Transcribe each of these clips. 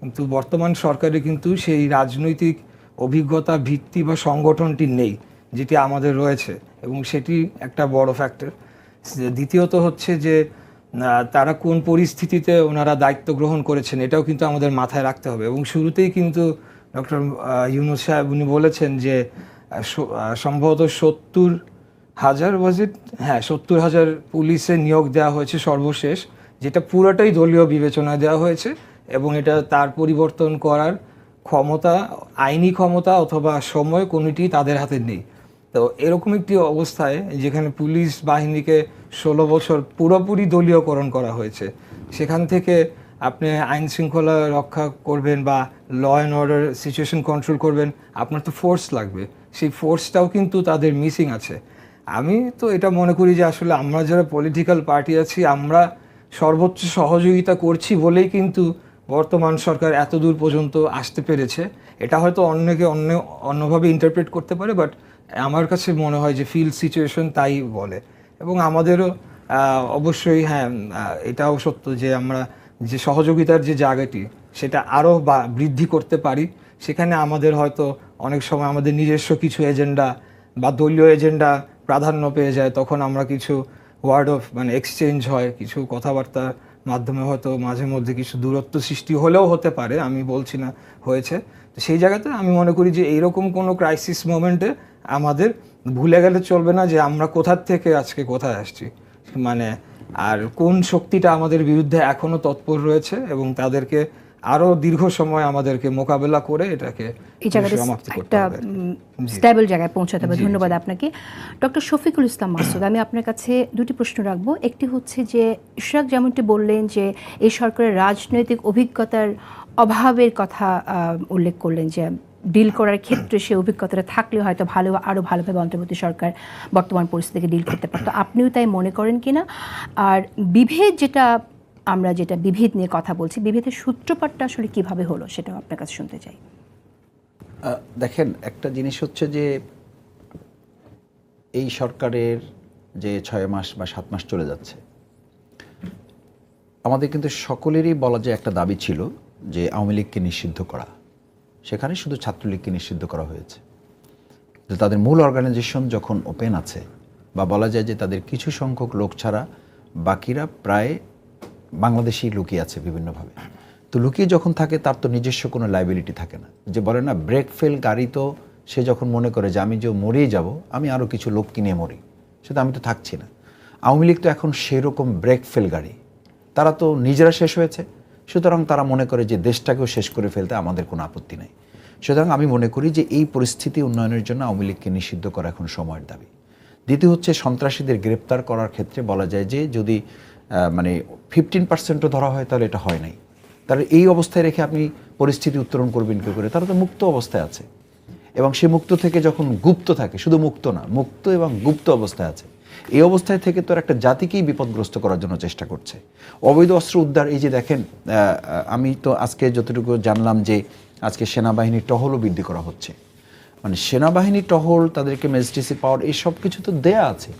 কিন্তু বর্তমান সরকারে কিন্তু সেই রাজনৈতিক অভিজ্ঞতা, ভিত্তি বা সংগঠনটি নেই, যেটি আমাদের রয়েছে এবং সেটি একটা বড় ফ্যাক্টর দ্বিতীয়ত হচ্ছে যে তারা কোন পরিস্থিতিতে ওনারা দায়িত্ব গ্রহণ করেছেন এটাও কিন্তু আমাদের মাথায় রাখতে হবে এবং শুরুতেই কিন্তু ডক্টর ইউনুস সাহেব উনি বলেছেন যে সম্ভবত সত্তর হাজার বাজেট হ্যাঁ সত্তর হাজার পুলিশে নিয়োগ দেওয়া হয়েছে সর্বশেষ, যেটা পুরোটাই দলীয় বিবেচনা দেওয়া হয়েছে। এবং এটা তার পরিবর্তন করার ক্ষমতা, আইনি ক্ষমতা অথবা সময় কোনোটি তাদের হাতে নেই। তো এরকম একটি অবস্থায় যেখানে পুলিশ বাহিনীকে ষোলো বছর পুরোপুরি দলীয়করণ করা হয়েছে, সেখান থেকে আপনি আইন শৃঙ্খলা রক্ষা করবেন বা law and order situation control করবেন, আপনার তো ফোর্স লাগবে। সেই ফোর্সটাও কিন্তু তাদের মিসিং আছে। আমি তো এটা মনে করি যে আসলে আমরা যারা পলিটিক্যাল পার্টি আছি, আমরা সর্বোচ্চ সহযোগিতা করছি বলেই কিন্তু বর্তমান সরকার এত দূর পর্যন্ত আসতে পেরেছে, এটা হয়তো অন্যকে অন্য, অন্যভাবে ইন্টারপ্রেট করতে পারে বাট আমার কাছে মনে হয় যে ফিল্ড সিচুয়েশন তাই বলে। এবং আমাদেরও অবশ্যই হ্যাঁ এটাও সত্য যে আমরা যে সহযোগিতার যে জায়গাটি, সেটা আরও বৃদ্ধি করতে পারি। সেখানে আমাদের হয়তো অনেক সময় আমাদের নিজস্ব কিছু এজেন্ডা বা দলীয় এজেন্ডা প্রাধান্য পেয়ে যায়, তখন আমরা কিছু ওয়ার্ড অফ মানে এক্সচেঞ্জ হয়, কিছু কথাবার্তার মাধ্যমে হয়তো মাঝে মধ্যে কিছু দূরত্ব সৃষ্টি হলেও হতে পারে, আমি বলছি না হয়েছে। তো সেই জায়গাতে আমি মনে করি যে এইরকম কোনো ক্রাইসিস মোমেন্টে আমাদের ভুলে গেলে চলবে না যে আমরা কোথার থেকে আজকে কোথায় আসছি। মানে আর কোন শক্তিটা আমাদের বিরুদ্ধে এখনও তৎপর রয়েছে এবং তাদেরকে আরও দীর্ঘ সময় আমাদেরকে মোকাবেলা করে এটাকে এই জায়গাটা একটা স্টেবল জায়গায় পৌঁছাতে হবে। ধন্যবাদ আপনাকে। ডক্টর শফিকুল ইসলাম মাসুদ আমি আপনার কাছে দুটি প্রশ্ন রাখব। একটি হচ্ছে যে ইশরাক যেমনটি বললেন যে এই সরকারের রাজনৈতিক অভিজ্ঞতার অভাবের কথা উল্লেখ করলেন যে ডিল করার ক্ষেত্রে সে অভিজ্ঞতাটা থাকলে হয়তো ভালো আরও ভালোভাবে অন্তর্বর্তী সরকার বর্তমান পরিস্থিতিকে ডিল করতে পারতো। আপনিও তাই মনে করেন কিনা? আর বিভেদ যেটা আমরা যেটা বিভেদ নিয়ে কথা বলছি, বিভেদের সূত্রপাতটা আসলে কীভাবে হলো সেটাও আপনার কাছে শুনতে চাই। দেখেন, একটা জিনিস হচ্ছে যে এই সরকারের যে ছয় মাস বা সাত মাস চলে যাচ্ছে, আমাদের কিন্তু সকলেরই বলা যায় একটা দাবি ছিল যে আওয়ামী লীগকে নিষিদ্ধ করা। সেখানে শুধু ছাত্রলীগকে নিষিদ্ধ করা হয়েছে। যে তাদের মূল অর্গানাইজেশন যখন ওপেন আছে, বা বলা যায় যে তাদের কিছু সংখ্যক লোক ছাড়া বাকিরা প্রায় বাংলাদেশেই লুকিয়ে আছে বিভিন্নভাবে। তো লুকিয়ে যখন থাকে, তার তো নিজস্ব কোনো লাইবিলিটি থাকে না। যে বলে না, ব্রেক ফেল গাড়ি তো সে যখন মনে করে যে আমি যে মরেই যাব, আমি আরও কিছু লোক কিনে মরি। সেটা আমি তো থাকছি না। আওয়ামী লীগ তো এখন সেরকম ব্রেক ফেল গাড়ি। তারা তো নিজেরা শেষ হয়েছে। সুতরাং তারা মনে করে যে দেশটাকেও শেষ করে ফেলতে আমাদের কোনো আপত্তি নাই। সুতরাং আমি মনে করি যে এই পরিস্থিতি উন্নয়নের জন্য আওয়ামী লীগকে নিষিদ্ধ করা এখন সময়ের দাবি। দ্বিতীয় হচ্ছে সন্ত্রাসীদের গ্রেপ্তার করার ক্ষেত্রে বলা যায় যে যদি মানে ফিফটিন পার্সেন্টও ধরা হয়, তাহলে এটা হয় নাই। তাহলে এই অবস্থায় রেখে আপনি পরিস্থিতি উত্তরণ করবেন কী করে? তারা তো মুক্ত অবস্থায় আছে। এবং সে মুক্ত থেকে যখন গুপ্ত থাকে, শুধু মুক্ত না, মুক্ত এবং গুপ্ত অবস্থায় আছে। এই অবস্থায় থেকে তো একটা জাতিকেই বিপদগ্রস্ত করার জন্য চেষ্টা করছে। অবৈধ অস্ত্র উদ্ধার, এই যে দেখেন আমি তো আজকে যতটুকু জানলাম যে আজকে সেনাবাহিনীর টহলও বৃদ্ধি করা হচ্ছে। মানে সেনাবাহিনী টহল, তাদেরকে ম্যাজিস্ট্রেসি পাওয়ার এই সব কিছু তো দেয়া আছে।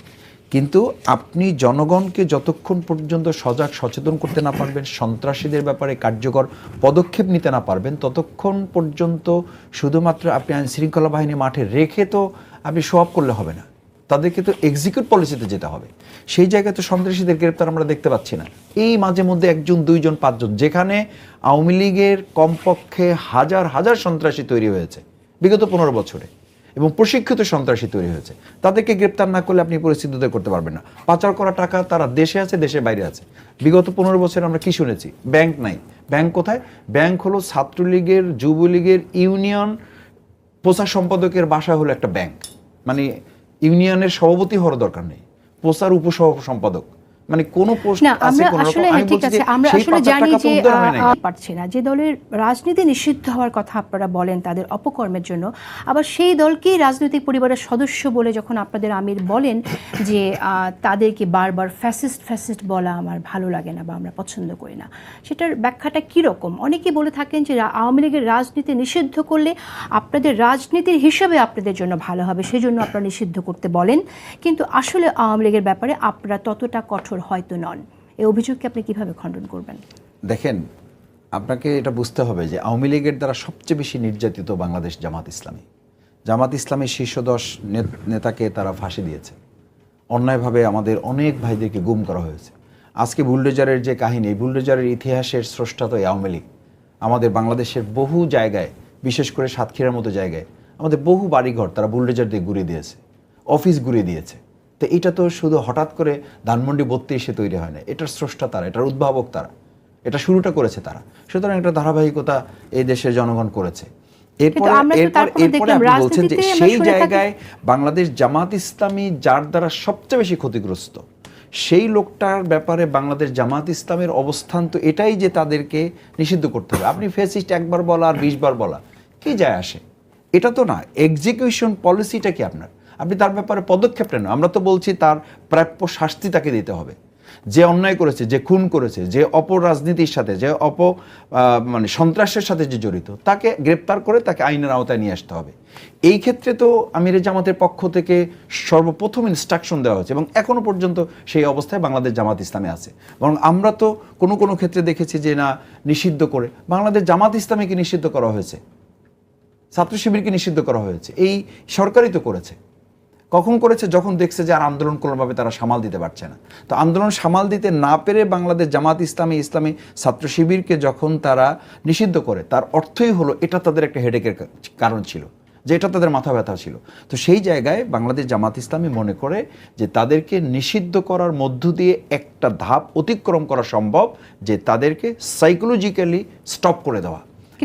কিন্তু আপনি জনগণকে যতক্ষণ পর্যন্ত সজাগ, সচেতন করতে না পারবেন, সন্ত্রাসীদের ব্যাপারে কার্যকর পদক্ষেপ নিতে না পারবেন, ততক্ষণ পর্যন্ত শুধুমাত্র আপনি আইন শৃঙ্খলা বাহিনী মাঠে রেখে তো আপনি শো করলে হবে না। তাদেরকে তো এক্সিকিউট পলিসিতে যেতে হবে। সেই জায়গায় তো সন্ত্রাসীদের গ্রেপ্তার আমরা দেখতে পাচ্ছি না। এই মাঝে মধ্যে একজন, দুইজন, পাঁচজন, যেখানে আওয়ামী লীগের কমপক্ষে হাজার হাজার সন্ত্রাসী তৈরি হয়েছে। বিগত পনেরো বছরে। এবং প্রশিক্ষিত সন্ত্রাসী তৈরি হয়েছে। তাদেরকে গ্রেপ্তার না করলে আপনি পরিস্থিতি উদ্ধার করতে পারবেন না। পাচার করা টাকা তারা দেশে আছে দেশের বাইরে আছে। বিগত পনেরো বছর আমরা কি শুনেছি? ব্যাংক নাই। ব্যাংক কোথায়? ব্যাংক হলো ছাত্রলীগের, যুবলীগের, ইউনিয়ন প্রচার সম্পাদকের বাসা হলো একটা ব্যাংক। মানে ইউনিয়নের সভাপতি হওয়ার দরকার নেই। প্রচার উপসহ সম্পাদক মানে কোনো পোস্ট না আছে আমরা আসলে হ্যাঁ, ঠিক আছে আমরা আসলে জানি যে হয় নাই। আহ, পারছি না। যে দলের রাজনীতি নিষিদ্ধ হওয়ার কথা আপনারা বলেন তাদের অপকর্মের জন্য। আবার সেই দলকেই রাজনৈতিক পরিবারের সদস্য বলে যখন আপনাদের আমির বলেন যে তাদেরকে বারবার ফ্যাসিস্ট ফ্যাসিস্ট বলা আমার ভালো লাগে না বা আমরা পছন্দ করি না সেটার ব্যাখ্যাটা কীরকম? অনেকে বলে থাকেন যে আওয়ামী লীগের রাজনীতি নিষিদ্ধ করলে আপনাদের রাজনীতির হিসাবে আপনাদের জন্য ভালো হবে সেই জন্য আপনারা নিষিদ্ধ করতে বলেন। কিন্তু আসলে আওয়ামী লীগের ব্যাপারে আপনারা ততটা কঠোর হয়তো নন। এই অভিযোগকে আপনি কীভাবে খণ্ডন করবেন? দেখেন, আপনাকে এটা বুঝতে হবে যে আওয়ামী লীগের দ্বারা সবচেয়ে বেশি নির্যাতিত বাংলাদেশ জামাত ইসলামী। জামাত ইসলামের শীর্ষ দশ নেতাকে তারা ফাঁসি দিয়েছে। অন্যায়ভাবে আমাদের অনেক ভাইদেরকে গুম করা হয়েছে। আজকে বুলডোজারের যে কাহিনী বুলডোজারের ইতিহাসের স্রষ্টা তো এই আওয়ামী লীগ। আমাদের বাংলাদেশের বহু জায়গায়, বিশেষ করে সাতক্ষীরার মতো জায়গায়, আমাদের বহু বাড়িঘর তারা বুলডোজার দিয়ে ঘুরিয়ে দিয়েছে। অফিস ঘুরিয়ে দিয়েছে। তো এটা তো শুধু হঠাৎ করে ধানমন্ডি বত্রিশে তৈরি হয় না এটার স্রষ্টা তারা এটার উদ্ভাবক তারা এটা শুরুটা করেছে তারা। সুতরাং একটা ধারাবাহিকতা এই দেশের জনগণ করেছে। এরপরে এরপর এরপরে আপনি বলছেন যে সেই জায়গায় বাংলাদেশ জামাত ইসলামী যার দ্বারা সবচেয়ে বেশি ক্ষতিগ্রস্ত সেই লোকটার ব্যাপারে বাংলাদেশ জামাত ইসলামের অবস্থান তো এটাই যে তাদেরকে নিষিদ্ধ করতে হবে। আপনি ফেসিস্ট একবার বলা আর বিশ বার বলা কি যায় আসে? এটা তো না এক্সিকিউশন পলিসিটা কি আপনার? আপনি তার ব্যাপারে পদক্ষেপ নেন। আমরা তো বলছি তার প্রাপ্য শাস্তি তাকে দিতে হবে। যে অন্যায় করেছে, যে খুন করেছে, যে অপরাজনীতির সাথে, যে অপ মানে সন্ত্রাসের সাথে যে জড়িত, তাকে গ্রেপ্তার করে তাকে আইনের আওতায় নিয়ে আসতে হবে। এই ক্ষেত্রে তো আমির জামাতের পক্ষ থেকে সর্বপ্রথম ইনস্ট্রাকশন দেওয়া হয়েছে এবং এখনও পর্যন্ত সেই অবস্থায় বাংলাদেশ জামাত ইসলামে আছে। বরং আমরা তো কোনো কোনো ক্ষেত্রে দেখেছি যে না, নিষিদ্ধ করে। বাংলাদেশ জামাত ইসলামীকে নিষিদ্ধ করা হয়েছে। ছাত্র শিবিরকে নিষিদ্ধ করা হয়েছে। এই সরকারই তো করেছে। কখন করেছে? যখন দেখছে যে আর আন্দোলন কোনোভাবে তারা সামাল দিতে পারছে না। তো আন্দোলন সামাল দিতে না পেরে বাংলাদেশ জামাত ইসলামী ইসলামী ছাত্র শিবিরকে যখন তারা নিষিদ্ধ করে তার অর্থই হলো এটা তাদের একটা হেডেকের কারণ ছিল যে এটা তাদের মাথা ব্যথা ছিল। তো সেই জায়গায় বাংলাদেশ জামাত ইসলামী মনে করে যে তাদেরকে নিষিদ্ধ করার মধ্য দিয়ে একটা ধাপ অতিক্রম করা সম্ভব যে তাদেরকে সাইকোলজিক্যালি স্টপ করে দেওয়া।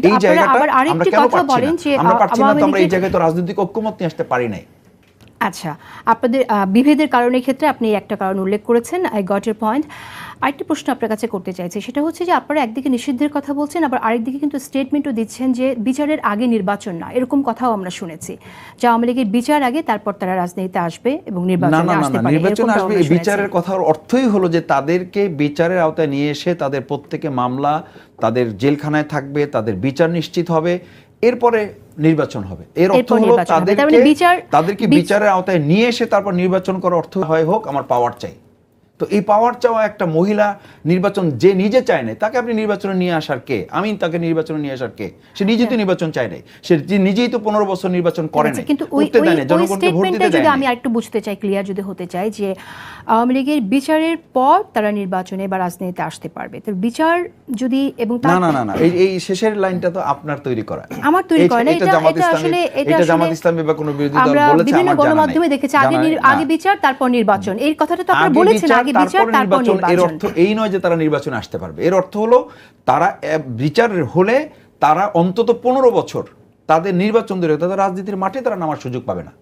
এই জায়গাটা আমরা কেন পারছি না? আমরা পারছি না তো আমরা এই জায়গায় তো রাজনৈতিক ঐক্যমত নিয়ে আসতে পারি নাই। আচ্ছা আপনাদের বিভেদের কারণের ক্ষেত্রে আপনি একটা কারণ উল্লেখ করেছেন আই গট এর পয়েন্ট আরেকটি প্রশ্ন আপনার কাছে করতে চাইছি সেটা হচ্ছে যে আপনারা একদিকে নিষিদ্ধের কথা বলছেন আবার আরেকদিকে কিন্তু স্টেটমেন্টও দিচ্ছেন যে বিচারের আগে নির্বাচন না এরকম কথাও আমরা শুনেছি। যে আওয়ামী লীগের বিচার আগে তারপর তারা রাজনীতিতে আসবে এবং নির্বাচনে না না আসতে পারে নির্বাচন আসবে। বিচারের কথার অর্থই হলো যে তাদেরকে বিচারের আওতায় নিয়ে এসে তাদের প্রত্যেকে মামলা তাদের জেলখানায় থাকবে তাদের বিচার নিশ্চিত হবে এরপরে নির্বাচন হবে এর অর্থ হলো। তার তাদেরকে মানে তাদেরকে বিচারের আওতায় নিয়ে এসে তারপর নির্বাচন করার অর্থ হয় হোক আমার পাওয়ার চাই তো এই পাওয়ার চাওয়া একটা মহিলা নির্বাচন যে নিজে চায় না তাকে আপনি নির্বাচনে নিয়ে আসার কে? আমি তাকে নির্বাচনে নিয়ে আসার কে? সে নিজে তো নির্বাচন চায় নাই। সে নিজেই তো পনেরো বছর নির্বাচন করে আচ্ছা, নাই কিন্তু ওই নাই, জনগণকে ভোট দিতে যদি আমি নাই। আরেকটু বুঝতে চাই ক্লিয়ার যদি হতে চাই যে আওয়ামী লীগের বিচারের পর তারা নির্বাচনে বা রাজনীতিতে আসতে পারবে। তো বিচার যদি এবং না না না না এই শেষের লাইনটা তো আপনার তৈরি করা। আমার তৈরি করা এটা এটা- জামাত আসলে এটা জামাত ইসলামী বা কোনো বিরোধী দল বলেছে বিভিন্ন আমার জানা নাই। গণমাধ্যমে দেখেছি আগে নাই, আগে বিচার তারপর নির্বাচন। এই কথাটা তো আপনারা বলেছেন আগে বিচার তারপর তারপর নির্বাচন এর অর্থ এই নয় যে তারা নির্বাচনে আসতে পারবে। এর অর্থ হলো তারা বিচার হলে তারা অন্তত পনেরো বছর তাদের নির্বাচন ধরে তাদের রাজনীতির মাঠে তারা নামার সুযোগ পাবে না।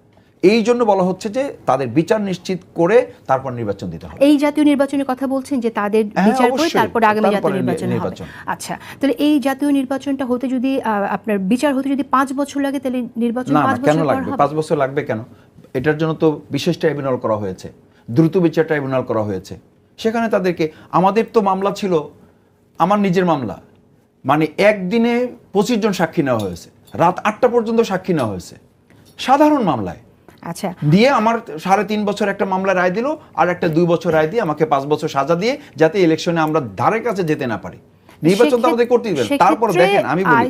এই জন্য বলা হচ্ছে যে তাদের বিচার নিশ্চিত করে তারপর নির্বাচন দিতে হবে। এই জাতীয় নির্বাচনের কথা বলছেন যে তাদের হ্যাঁ, বিচার করে তারপর আগামী জাতীয় নির্বাচন হবে। আচ্ছা তাহলে এই জাতীয় নির্বাচনটা হতে যদি আহ, আপনার বিচার হতে যদি পাঁচ বছর লাগে তাহলে নির্বাচন পাঁচ কেন বছর লাগবে? পাঁচ বছর লাগবে কেন? এটার জন্য তো বিশেষ ট্রাইব্যুনাল করা হয়েছে। দ্রুত বিচার ট্রাইব্যুনাল করা হয়েছে। সেখানে তাদেরকে আমাদের তো মামলা ছিল আমার নিজের মামলা। মানে একদিনে পঁচিশ জন সাক্ষী নেওয়া হয়েছে রাত আটটা পর্যন্ত সাক্ষী নেওয়া হয়েছে। সাধারণ মামলায়। আচ্ছা। দিয়ে আমার সাড়ে তিন বছর একটা মামলা রায় দিল আর একটা দুই বছর রায় দিয়ে আমাকে পাঁচ বছর সাজা দিয়ে যাতে ইলেকশনে আমরা ধারে কাছে যেতে না পারি। নির্বাচন তো আমাদের করতেই হবে। তারপর দেখেন আমি বলি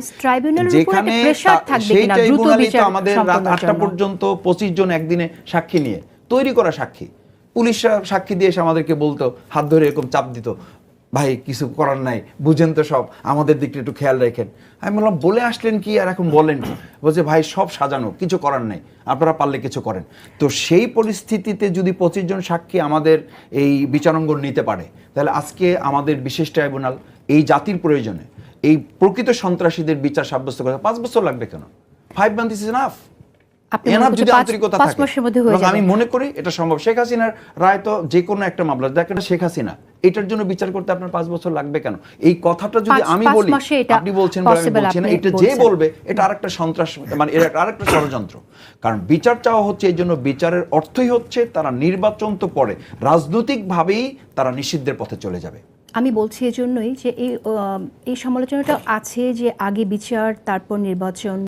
যেখানে সেই ট্রাইব্যুনালই তো আমাদের রাত আটটা পর্যন্ত পঁচিশ জন একদিনে সাক্ষী নিয়ে তৈরি করা সাক্ষী। পুলিশরা সাক্ষী দিয়ে এসে আমাদেরকে বলতো, হাত ধরে এরকম চাপ দিত, ভাই, কিছু করার নাই, বুঝেন তো সব, আমাদের দিকটা একটু খেয়াল রাখেন। আমি বললাম, বলে আসলেন কি আর এখন বলেন বলছে, ভাই, সব সাজানো, কিছু করার নাই, আপনারা পারলে কিছু করেন। তো সেই পরিস্থিতিতে যদি পঁচিশ জন সাক্ষী আমাদের এই বিচারাঙ্গন নিতে পারে, তাহলে আজকে আমাদের বিশেষ ট্রাইব্যুনাল এই জাতির প্রয়োজনে, এই প্রকৃত সন্ত্রাসীদের বিচার সাব্যস্ত করে, পাঁচ বছর লাগবে কেন? ফাইভ মান্থ ইজ এনাফ যদি আন্তরিকতা থাকে। আমি মনে করি এটা সম্ভব। শেখ হাসিনার রায় তো যে কোনো একটা মামলা দেখেন শেখ হাসিনা এটার জন্য বিচার করতে আপনার পাঁচ বছর লাগবে কেন? এই কথাটা যদি আমি বলি আপনি বলছেন বলে আমি বলছি না এটা যে বলবে এটা আরেকটা সন্ত্রাস মানে আরেকটা ষড়যন্ত্র। কারণ বিচার চাওয়া হচ্ছে এই জন্য বিচারের অর্থই হচ্ছে তারা নির্বাচন তো পরে রাজনৈতিকভাবেই তারা নিষিদ্ধের পথে চলে যাবে। আমি বলছি এজন্যই যে এই এই সমালোচনাটা আছে যে আগে বিচার তারপর নির্বাচন।